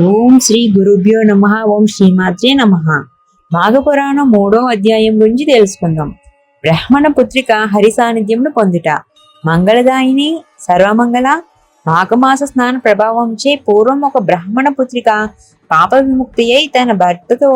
ఓం శ్రీ గురుభ్యో నమ. ఓం శ్రీమాత్రే నమ. మాఘపురాణం మూడో అధ్యాయం గురించి తెలుసుకుందాం. బ్రాహ్మణ పుత్రిక హరి సాన్నిధ్యంను పొందుట. మంగళదాయిని సర్వమంగళ మాఘమాస స్నాన ప్రభావంచే పూర్వం ఒక బ్రాహ్మణ పుత్రిక పాప విముక్తి అయి తన భర్తతో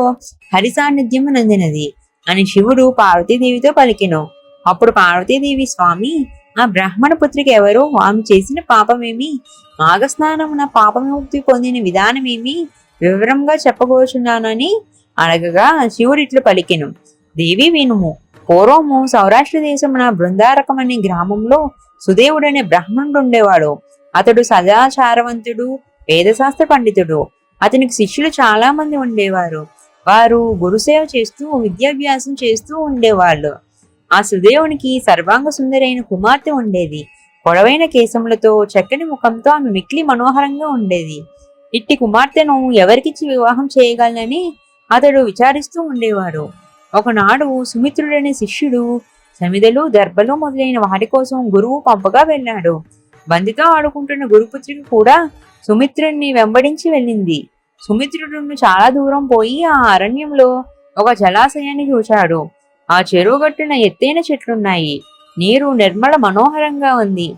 హరి సాన్నిధ్యం నందినది అని శివుడు పార్వతీదేవితో పలికెను. అప్పుడు పార్వతీదేవి స్వామి ఆ బ్రాహ్మణ పుత్రిక ఎవరో ఆమె చేసిన పాపమేమి? మాఘస్నానమున పాపముక్తి పొందిన విధానమేమి? వివరంగా చెప్పబోచున్నానని అడగగా శివుడిట్లు పలికెను. దేవి వినుము పూర్వము సౌరాష్ట్ర దేశమున బృందారకం అనే గ్రామంలో సుదేవుడనే బ్రాహ్మణుడు ఉండేవాడు. అతడు సదాచారవంతుడు వేదశాస్త్ర పండితుడు. అతనికి శిష్యులు చాలా మంది ఉండేవారు. వారు గురుసేవ చేస్తూ విద్యాభ్యాసం చేస్తూ ఉండేవాళ్ళు. ఆ సుదేవునికి సర్వాంగ సుందరైన కుమార్తె ఉండేది. పొడవైన కేశములతో చక్కని ముఖంతో ఆమె మిక్కిలి మనోహరంగా ఉండేది. ఇట్టి కుమార్తెను ఎవరికిచ్చి వివాహం చేయగలనని అతడు విచారిస్తూ ఉండేవాడు. ఒకనాడు సుమిత్రుడనే శిష్యుడు సమిదలు దర్భలు మొదలైన వాటి కోసం గురువు పంపగా వెళ్ళాడు. బందితో ఆడుకుంటున్న గురుపుత్రిక కూడా సుమిత్రుడిని వెంబడించి వెళ్ళింది. సుమిత్రుడు చాలా దూరం పోయి ఆ అరణ్యంలో ఒక జలాశయాన్ని చూశాడు. ఆ చెరువు గట్టున ఎత్తైన చెట్లున్నాయి. నీరు నిర్మల మనోహరంగా ఉంది.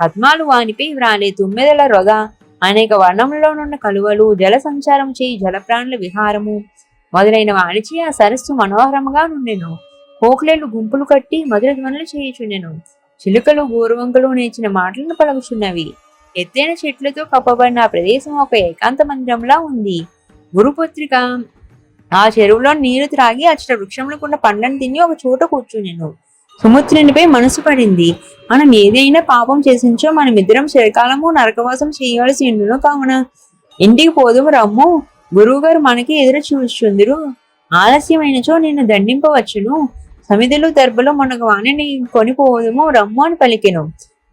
పద్మాలు వానిపై వ్రాలే తుమ్మెదల రొద అనేక వర్ణంలోనున్న కలువలు జల సంచారం చేయి జలప్రాణుల విహారము మొదలైన వాణిచి ఆ సరస్సు మనోహరంగా నుండెను. కోకిలేలు గుంపులు కట్టి మధుర ధ్వనులు చేయుచుండెను. చిలుకలు గోరువంకలు నేర్చిన మాటలను పలుకుచున్నవి. ఎత్తైన చెట్లతో కప్పబడిన ఆ ప్రదేశం ఒక ఏకాంత మందిరంలా ఉంది. గురుపత్రిక ఆ చెరువులో నీరు త్రాగి అచ్చట వృక్షములకున్న పండ్లను తిని ఒక చోట కూర్చునేను సుముత్రునిపై మనసు పడింది. మనం ఏదైనా పాపం చేసించో మనం ఇద్దరం చిరకాలము నరకవాసం చేయవలసి ఉండును కావున. ఇంటికి పోదుము రమ్ము. గురువుగారు మనకి ఎదురు చూచుందురు ఆలస్యమైనచో నిన్ను దండింపవచ్చును. సమిధులు దర్భలు మనకు వాణిని కొనిపోదుము రమ్ము అని పలికెను.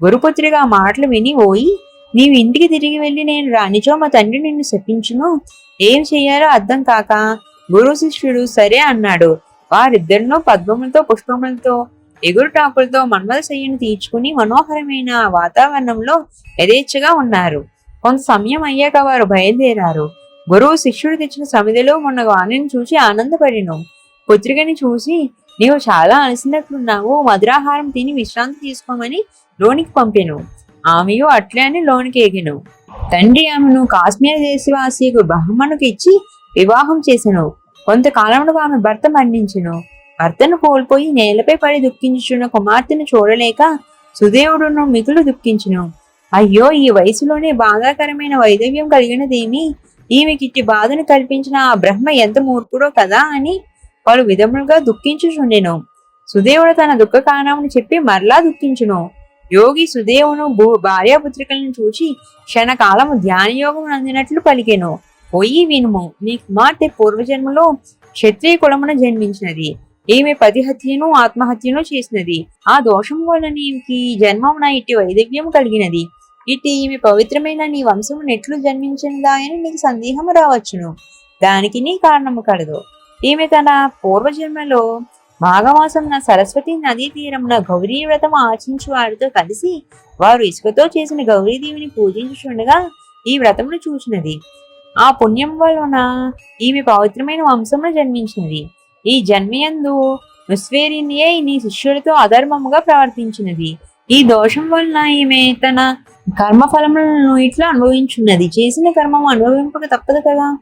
గురుపుత్రిగా మాటలు విని ఓయి నీవు ఇంటికి తిరిగి వెళ్ళి నేను రానిచో మా తండ్రి నిన్ను శపించును. ఏం చెయ్యాలో అర్థం కాక గురు శిష్యుడు సరే అన్నాడు. వారిద్దరినో పద్మములతో పుష్పములతో ఎగురుటాకులతో మన్మల శయ్యను తీర్చుకుని మనోహరమైన వాతావరణంలో యథేచ్ఛగా ఉన్నారు. కొంత సమయం అయ్యాక వారు బయలుదేరారు. గురువు శిష్యుడు తెచ్చిన సమిధిలో మొన్న వాణిని చూసి ఆనందపడిను. పుత్రికని చూసి నీవు చాలా అలసినట్లున్నావు. మధురాహారం తిని విశ్రాంతి తీసుకోమని లోనికి పంపెను. ఆమెయు అట్లే అని లోనికి ఎగిను. తండ్రి ఆమెను కాశ్మీర దేశవాసికు బ్రాహ్మణుకి ఇచ్చి వివాహం చేసెను. కొంతకాలంలో ఆమె భర్త మరణించెను. భర్తను కోల్పోయి నేలపై పడి దుఃఖించుచున్న కుమార్తెను చూడలేక సుదేవుడును మిగులు దుఃఖించును. అయ్యో ఈ వయసులోనే బాధాకరమైన వైదవ్యం కలిగినదేమి? ఈమెకిట్టి బాధను కల్పించిన ఆ బ్రహ్మ ఎంత మూర్ఖుడో కదా అని పలు విధములుగా దుఃఖించుచుండెను. సుదేవుడు తన దుఃఖ కారణమును చెప్పి మరలా దుఃఖించును. యోగి సుదేవును భూ భార్యాపుత్రికలను చూచి క్షణకాలము ధ్యానయోగం అందినట్లు పలికెను. పోయి వినుము నీ కుమార్తె పూర్వజన్మలో క్షత్రియ కులమున జన్మించినది. ఈమె పతిహత్యను ఆత్మహత్యను చేసినది. ఆ దోషం వలన ఈమెకి జన్మమున ఇట్టి వైదవ్యం కలిగినది. ఇటు ఈమె పవిత్రమైన నీ వంశము నెట్లు జన్మించినదాయని నీకు సందేహము రావచ్చును. దానికి నీ కారణము కలదు. ఈమె తన పూర్వజన్మలో మాఘమాసమున సరస్వతి నదీ తీరమున గౌరీ వ్రతం ఆచించు వారితో కలిసి వారు ఇసుకతో చేసిన గౌరీదేవిని పూజించుచుండగా ఈ వ్రతమును చూచినది. ఆ పుణ్యం వలన ఈమె పవిత్రమైన వంశమును జన్మించినది. ఈ జన్మయందు ముస్వేరినియే నీ శిష్యులతో అధర్మముగా ప్రవర్తించినది. ఈ దోషం వలన ఈమె తన కర్మఫలములను ఇట్లా అనుభవించున్నది. చేసిన కర్మము అనుభవింపక తప్పదు కదా?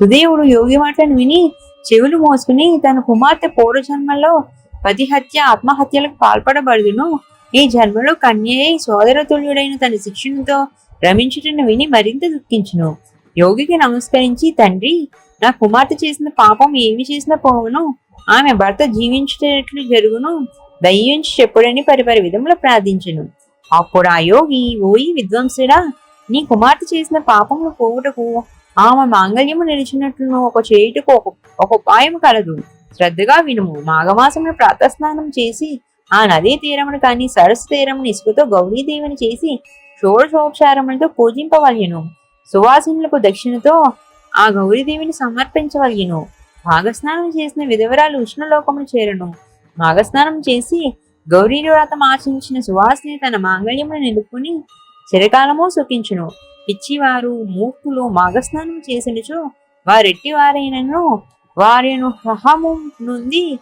సుదేవుడు యోగి మాటలను విని చెవులు మోసుకుని తన కుమార్తె పూర్వజన్మలో పతిహత్య ఆత్మహత్యలకు పాల్పడబడును ఈ జన్మలో కన్యయై సోదరతుల్యుడైన తన శిక్షణతో రమించుటను విని మరింత దుఃఖించును. యోగికి నమస్కరించి తండ్రి నా కుమార్తె చేసిన పాపం ఏమి చేసిన పోవును. ఆమె భర్త జీవించేటట్లు జరుగును. దయ్యించి చెప్పుడని పరిపరి విధములు ప్రార్థించను. అప్పుడు ఆ యోగి ఓయి విద్వాంసుడా నీ కుమార్తె చేసిన పాపములు పోవుటకు ఆమె మాంగళ్యము నిలిచినట్లును. ఒక చేయుటకు ఒక ఒక ఉపాయం కలదు. శ్రద్ధగా వినుము. మాఘమాసమున ప్రాతస్నానం చేసి ఆ నదీ తీరమును కానీ సరస్సు తీరమును ఇసుకతో గౌరీదేవిని చేసి షోడశోపచారములతో పూజింపవలయను సువాసినులకు దక్షిణతో ఆ గౌరీదేవిని సమర్పించవలిగిను. మాఘస్నానం చేసిన విధవరాలు ఉష్ణలోకమును చేరను. మాఘస్నానం చేసి గౌరీ వ్రతం ఆచరించిన సువాసిని తన మాంగళ్యమును నిలుపుకుని చిరకాలము సుఖించును. పిచ్చివారు మూర్ఖులు మాఘస్నానం చేసినచో వారెట్టి వారైనను వారిను సహము నుండి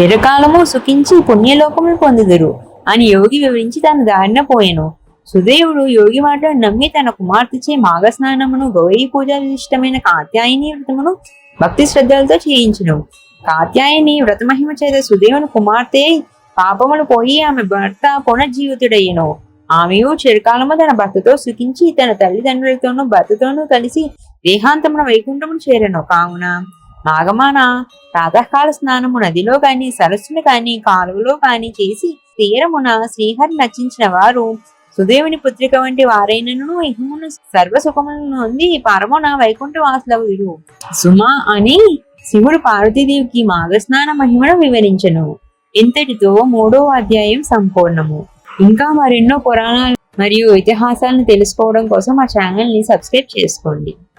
చిరకాలము సుఖించి పుణ్యలోకములు పొందుదురు. అని యోగి వివరించి తన దారిన పోయెను. సుదేవుడు యోగి మాటలు నమ్మి తన కుమార్తెచే మాఘస్నానమును గౌరీ పూజ విశిష్టమైన కాత్యాయని వ్రతమును భక్తి శ్రద్ధలతో చేయించును. కాత్యాయని వ్రతమహిమ చేత సుదేవుని కుమార్తె పాపములు పోయి ఆమె భర్త పునర్జీవితుడయ్యను. ఆమెయు చిరకాలము తన భర్తతో సుఖించి తన తల్లిదండ్రులతోనూ భర్తతోనూ కలిసి దేహాంతమున వైకుంఠమును చేరను. కావున మాఘమాన ప్రాతకాల స్నానము నదిలో కాని సరస్సును కాని కాలువలో కాని చేసి తీరమున శ్రీహరి నచ్చించిన వారు సుదేవుని పుత్రిక వంటి వారైనను ఇహమును సర్వ సుఖములను నొంది పరమున వైకుంఠ వీడు. సుమ అని శివుడు పార్వతీదేవికి మాఘస్నాన మహిమను వివరించను. ఇంతటితో మూడో అధ్యాయం సంపూర్ణము. ఇంకా మరెన్నో పురాణాలు మరియు ఇతిహాసాలను తెలుసుకోవడం కోసం మా ఛానల్ని సబ్స్క్రైబ్ చేసుకోండి.